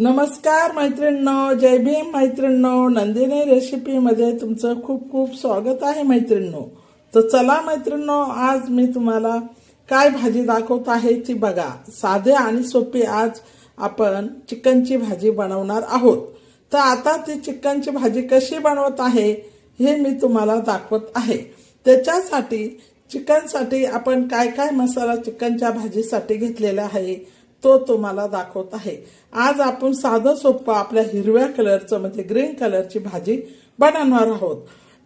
नमस्कार मैत्रिणींनो जय भीम मैत्रिणींनो नंदिनी रेसिपीमध्ये तुमचं खूप खूप स्वागत आहे मैत्रिणींनो. तर चला मैत्रिणींनो आज मी तुम्हाला काय भाजी दाखवत आहे ती बघा. साधे आणि सोपी आज आपण चिकनची भाजी बनवणार आहोत. तर आता ती चिकनची भाजी कशी बनवत आहे हे मी तुम्हाला दाखवत आहे. त्याच्यासाठी चिकनसाठी आपण काय काय मसाला चिकनच्या भाजीसाठी घेतलेला आहे तो तुम्हाला दाखवत आहे. आज आपण साधं सोपं आपल्या हिरव्या कलरचं म्हणजे ग्रीन कलरची भाजी बनवणार आहोत.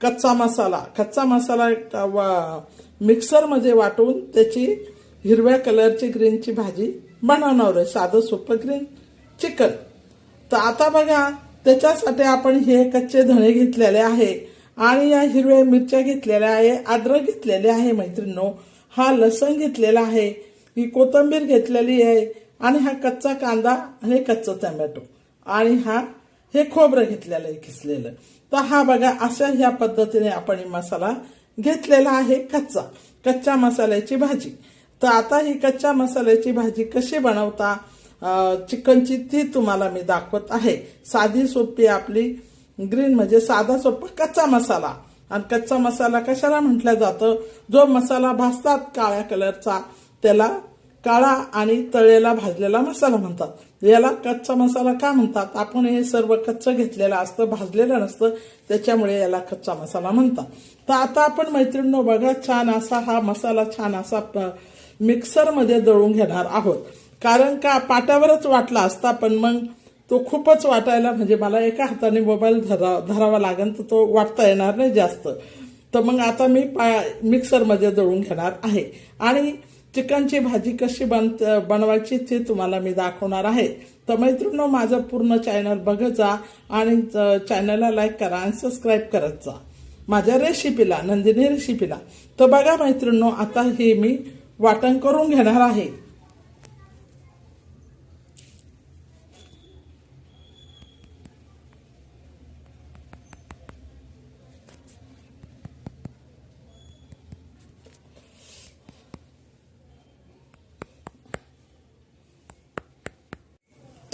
कच्चा मसाला. कच्चा मसाला मिक्सरमध्ये वाटून त्याची हिरव्या कलरची ग्रीनची भाजी बनवणार आहे. साधं सोपं ग्रीन चिकन. तर आता बघा त्याच्यासाठी आपण हे कच्चे धणे घेतलेले आहे आणि या हिरव्या मिरच्या घेतलेल्या आहे आद्रक घेतलेले आहे मैत्रिणींनो. हा लसण घेतलेला आहे. ही कोथिंबीर घेतलेली आहे. आणि हा कच्चा कांदा आणि कच्चा टमॅटो. आणि हा हे खोबरं घेतलेलं आहे किसलेलं तर हा बघा अशा ह्या पद्धतीने आपण मसाला घेतलेला आहे कच्चा. कच्च्या मसाल्याची भाजी. तर आता ही कच्च्या मसाल्याची भाजी कशी बनवता चिकनची ती तुम्हाला मी दाखवत आहे. साधी सोपी आपली ग्रीन म्हणजे साधा सोपा कच्चा मसाला. आणि कच्चा मसाला कशाला म्हटलं जातं? जो मसाला भाजतात काळ्या कलरचा त्याला काळा आणि तळेला भाजलेला मसाला म्हणतात. याला कच्चा मसाला का म्हणतात? आपण हे सर्व कच्चं घेतलेलं असतं भाजलेलं नसतं त्याच्यामुळे याला कच्चा मसाला म्हणतात. तर आता आपण मैत्रिणींनो बघा छान असा हा मसाला छान असा प- मिक्सरमध्ये दळून घेणार आहोत. कारण का पाट्यावरच वाटला असता पण मग तो खूपच वाटायला म्हणजे मला एका हाताने मोबाईल धरा धरावा लागेल तर तो वाटता येणार नाही जास्त. तर मग आता मी पा मिक्सरमध्ये दळून घेणार आहे. आणि चिकनची भाजी कशी बन बनवायची ते तुम्हाला मी दाखवणार आहे. तर मैत्रिणी माझं पूर्ण चॅनल बघत जा आणि चॅनलला लाईक करा आणि सबस्क्राईब करत जा. माझ्या रेसिपीला नंदिनी रेसिपीला तर बघा मैत्रिणींनो आता हे मी वाटण करून घेणार आहे.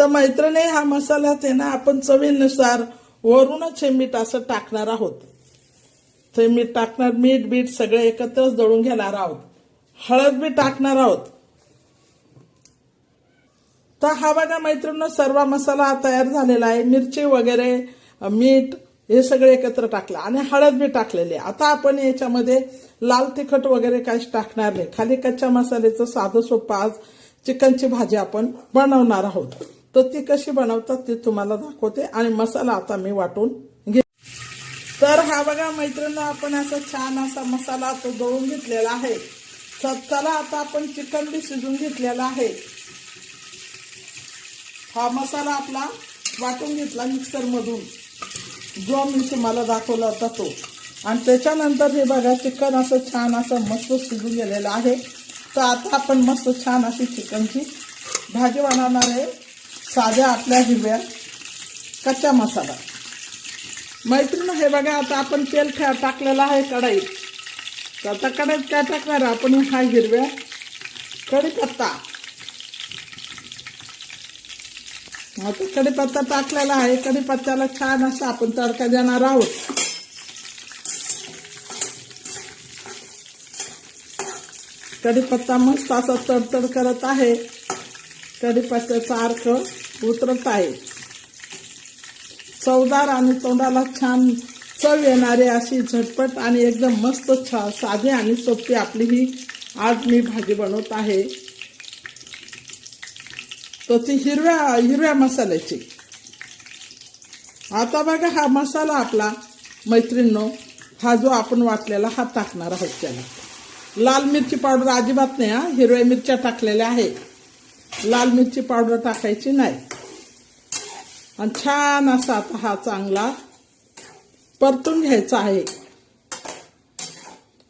तर मैत्रिणी हा मसाला आहे ना आपण चवीनुसार वरूनच हे मीठ असं टाकणार आहोत. ते मीठ टाकणार मीठ बीठ सगळे एकत्रच दळून घेणार आहोत. हळद बी टाकणार आहोत. तर हा बघा मैत्रिणी सर्व मसाला तयार झालेला आहे. मिरची वगैरे मीठ हे सगळे एकत्र टाकलं. आणि हळद बी टाकलेली आता आपण याच्यामध्ये लाल तिखट वगैरे काहीच टाकणार नाही. खाली कच्च्या मसाल्याचं साधं सोपं आज चिकनची भाजी आपण बनवणार आहोत. तर ती कशी बनवतात ती तुम्हाला दाखवते. आणि मसाला आता मी वाटून घे तर हा बघा मैत्रिणी आपण असा छान असा मसाला तो दळून घेतलेला आहे. चला आता आपण चिकन बी शिजून घेतलेला आहे. हा मसाला आपला वाटून घेतला मिक्सरमधून जो मी तुम्हाला दाखवला होता तो. आणि त्याच्यानंतर हे बघा चिकन असं छान असं मस्त शिजून गेलेलं आहे. तर आता आपण मस्त छान अशी चिकनची भाजी बनवणार आहे. साध्या आपल्या हिरव्या कच्चा मसाला. मैत्रीण हे बघा आता आपण तेल ठा टाकलेलं आहे कढाईत. तर आता कढाईत काय टाकणार? आपण हा हिरव्या कढीपत्ता. आता कढीपत्ता टाकलेला आहे. कढीपत्त्याला छान असा आपण तडका देणार आहोत. कढीपत्ता मस्त असा तडतड करत आहे. कढीपत्त्याचा अर्क उतरत आहे. चवदार आणि तोंडाला छान चव येणारी अशी झटपट आणि एकदम मस्त छा साधी आणि सोपी आपली ही आज मी भाजी बनवत आहे. तर ती हिरव्या हिरव्या मसाल्याची. आता बघा हा मसाला आपला मैत्रिणनो हा जो आपण वाटलेला हा टाकणार आहोत त्याला. लाल मिरची पावडर अजिबात नाही हा हिरव्या मिरच्या टाकलेल्या आहे लाल मिरची पावडर टाकायची नाही. आणि छान असा आता हा चांगला परतून घ्यायचा आहे.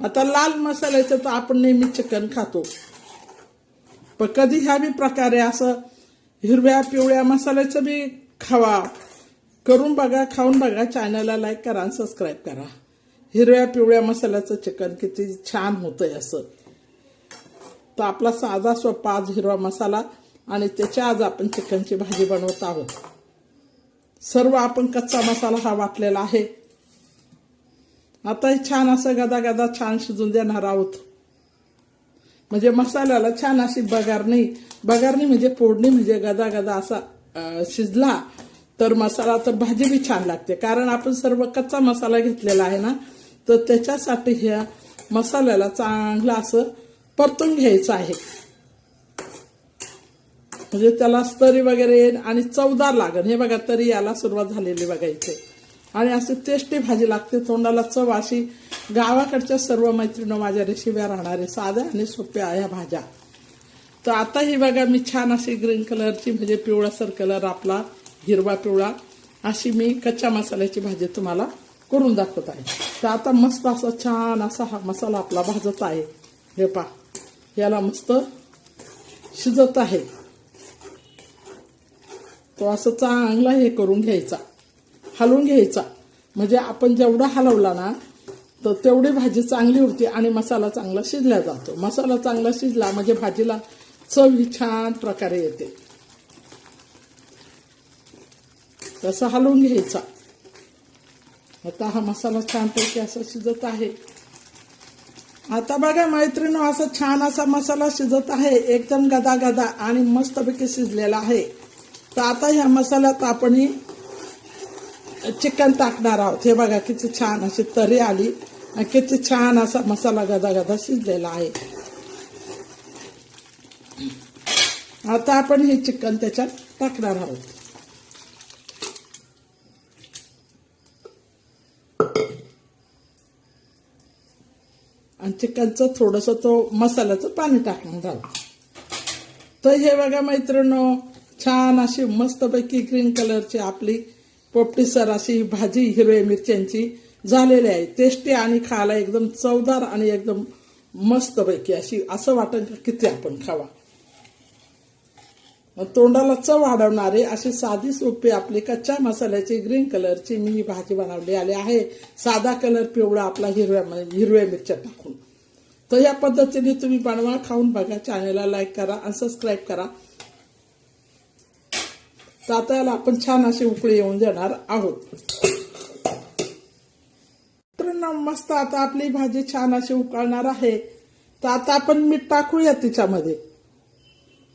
आता लाल मसाल्याचं तर आपण नेहमी चिकन खातो. पण कधी ह्या बी प्रकारे असं हिरव्या पिवळ्या मसाल्याचं बी खावा. करून बघा खाऊन बघा चॅनलला लाईक करा आणि सबस्क्राईब करा. हिरव्या पिवळ्या मसाल्याचं चिकन किती छान होतंय असं. तर आपला साधा सोपा आज हिरवा मसाला आणि त्याच्या आज आपण चिकनची भाजी बनवत आहोत. सर्व आपण कच्चा मसाला हा वाटलेला आहे. आता छान असं गदा गदा छान शिजून देणार आहोत. म्हणजे मसाल्याला छान अशी बगारणी बगारणी म्हणजे फोडणी म्हणजे गदा गदा असा शिजला तर मसाला तर भाजी बी छान लागते. कारण आपण सर्व कच्चा मसाला घेतलेला आहे ना तर त्याच्यासाठी ह्या मसाल्याला चांगलं असं परतून घ्यायचं आहे. म्हणजे त्याला तरी वगैरे येईल आणि चवदार लागेल. हे बघा तरी याला सुरुवात झालेली बघायचे आणि अशी टेस्टी भाजी लागते. तोंडाला चव अशी गावाकडच्या सर्व मैत्रिणी माझ्या रेसिप्या राहणारे साध्या आणि सोप्या ह्या भाज्या. तर आता ही बघा मी छान अशी ग्रीन कलरची म्हणजे पिवळासर कलर आपला हिरवा पिवळा अशी मी कच्च्या मसाल्याची भाजी तुम्हाला करून दाखवत आहे. तर आता मस्त असा छान असा हा मसाला आपला भाजत आहे. हे पा याला मस्त शिजत आहे. तो असं चांगला हे करून घ्यायचा. हलवून घ्यायचा. म्हणजे आपण जेवढा हलवला ना तर तेवढी भाजी चांगली होती आणि मसाला चांगला शिजला जातो. मसाला चांगला शिजला म्हणजे भाजीला चव ही छान प्रकारे येते. तसं हलवून घ्यायचा. आता हा मसाला छानपैकी असा शिजत आहे. आता बघा मैत्रिणी असा छान असा मसाला शिजत आहे. एकदम गदा गदा आणि मस्तपैकी शिजलेला आहे. तर आता ह्या मसाल्यात आपण चिकन टाकणार आहोत. हे बघा किती छान अशी तरी आली आणि किती छान असा मसाला गदा गदा शिजलेला आहे. आता आपण हे चिकन त्याच्यात टाकणार आहोत. चिकनचं थोडंसं तो मसाल्याचं पाणी टाकून आहोत तर हे बघा मैत्रिणो छान अशी मस्तपैकी ग्रीन कलरची आपली पोपटीसर अशी भाजी हिरव्या मिरच्यांची झालेली आहे. टेस्टी आणि खायला एकदम चवदार आणि एकदम मस्तपैकी अशी असं वाटेल का किती आपण खावा. तोंडाला चव वाढवणारी अशी साधी सोपी आपली कच्च्या मसाल्याची ग्रीन कलरची मी ही भाजी बनवली आली आहे. साधा कलर पिवळा आपला हिरव्या हिरव्या मिरच्या टाकून. तर या पद्धतीने तुम्ही बनवा खाऊन बघा चॅनलला लाईक करा आणि सबस्क्राईब करा. तर आता याला आपण छान अशी उकळी येऊन देणार आहोत. मस्त आता आपली भाजी छान अशी उकळणार आहे. तर आता आपण मीठ टाकूया तिच्यामध्ये.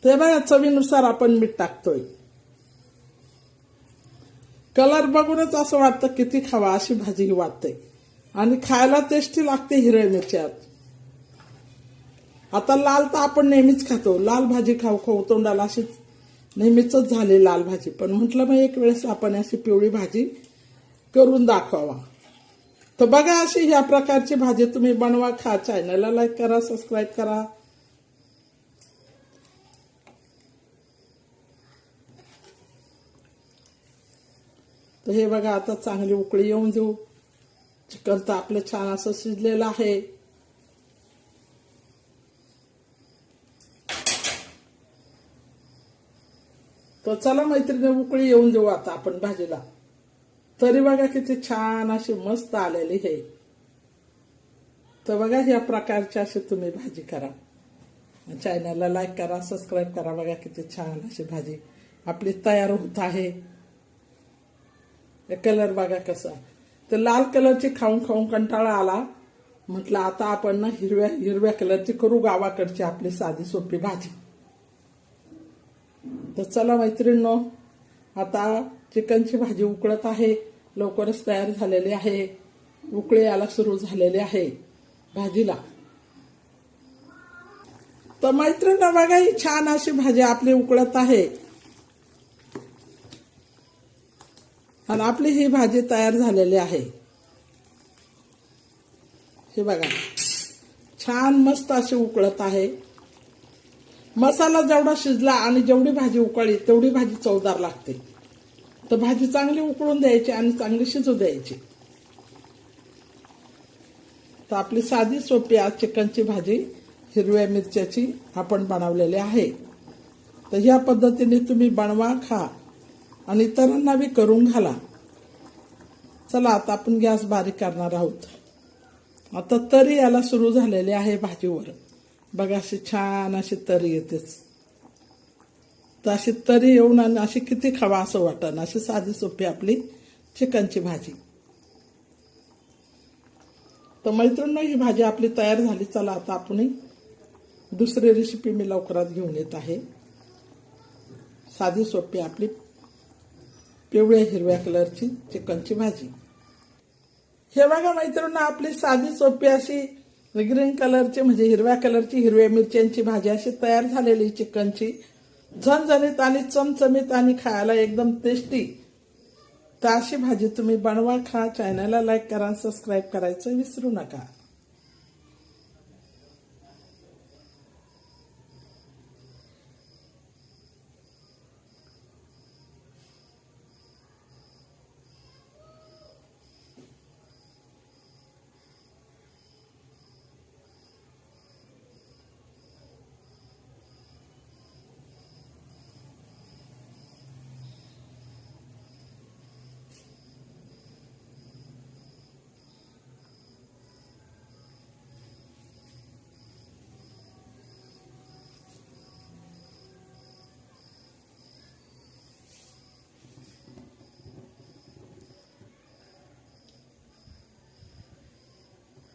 ते बघा चवीनुसार आपण मीठ टाकतोय. कलर बघूनच असं वाटतं किती खावा अशी भाजी वाटते. आणि खायला टेस्टी लागते हिरव्या मिरच्यात. आता लाल तर आपण नेहमीच खातो. लाल भाजी खाऊ खाऊ तोंडाला अशीच नेहमीच झाली लाल भाजी. पण म्हटलं मग एक वेळेस आपण अशी पिवळी भाजी करून दाखवावा. तर बघा अशी ह्या प्रकारची भाजी तुम्ही बनवा खा. चॅनलला लाईक करा सबस्क्राईब करा. तर हे बघा आता चांगली उकळी येऊन देऊ. चिकन तर आपलं छान असं शिजलेलं आहे. तर चला मैत्रिणी उकळी येऊन देऊ आता आपण भाजीला. तरी बघा किती छान अशी मस्त आलेली हे. तर बघा ह्या प्रकारची अशी तुम्ही भाजी करा. चॅनलला लाईक करा सबस्क्राईब करा बघा किती छान अशी भाजी आपली तयार होत आहे. कलर बघा कसा. तर लाल कलरची खाऊन खाऊन कंटाळा आला. म्हटलं आता आपण ना हिरव्या हिरव्या कलरची करू गावाकडची आपली साधी सोपी भाजी. तर चला मैत्रिणींनो आता चिकनची भाजी उकळत आहे. लवकरच तयार झालेली आहे. उकळे यायला सुरू झालेले आहे भाजीला. तर मैत्रिणींनो बघा ही छान अशी भाजी आपली उकळत आहे. आणि आपली ही भाजी तयार झालेली आहे. हे बघा. छान मस्त अशी उकळत आहे. मसाला जेवढा शिजला आणि जेवढी भाजी उकळली तेवढी भाजी चवदार लागते. तर भाजी चांगली उकळून द्यायची आणि चांगली शिजू द्यायची. तर आपली साधी सोपी आज चिकनची भाजी हिरव्या मिरच्याची आपण बनवलेली आहे. तर ह्या पद्धतीने तुम्ही बनवा खा आणि इतरांना बी करून घाला. चला आता आपण गॅस बारीक करणार आहोत. आता तरी याला सुरू झालेले आहे भाजीवर. बघा अशी छान अशी तरी येतेच. तर अशी तरी येऊन आणि अशी किती खावा असं वाटन. अशी साधी सोपी आपली चिकनची भाजी. तर मैत्रिणी ही भाजी आपली तयार झाली. चला आता आपण दुसरी रेसिपी मी लवकरात घेऊन येत आहे. साधी सोपी आपली पिवळ्या हिरव्या कलरची चिकनची भाजी. हे बघा मैत्रिणी आपली साधी सोपी अशी ग्रीन कलरची म्हणजे हिरव्या कलरची हिरव्या मिरच्यांची भाजी अशी तयार झालेली चिकनची. झणझणीत आणि चमचमीत आणि खायला एकदम टेस्टी तर अशी भाजी तुम्ही बनवा खा चॅनलला लाईक करा सबस्क्राईब करायचं विसरू नका.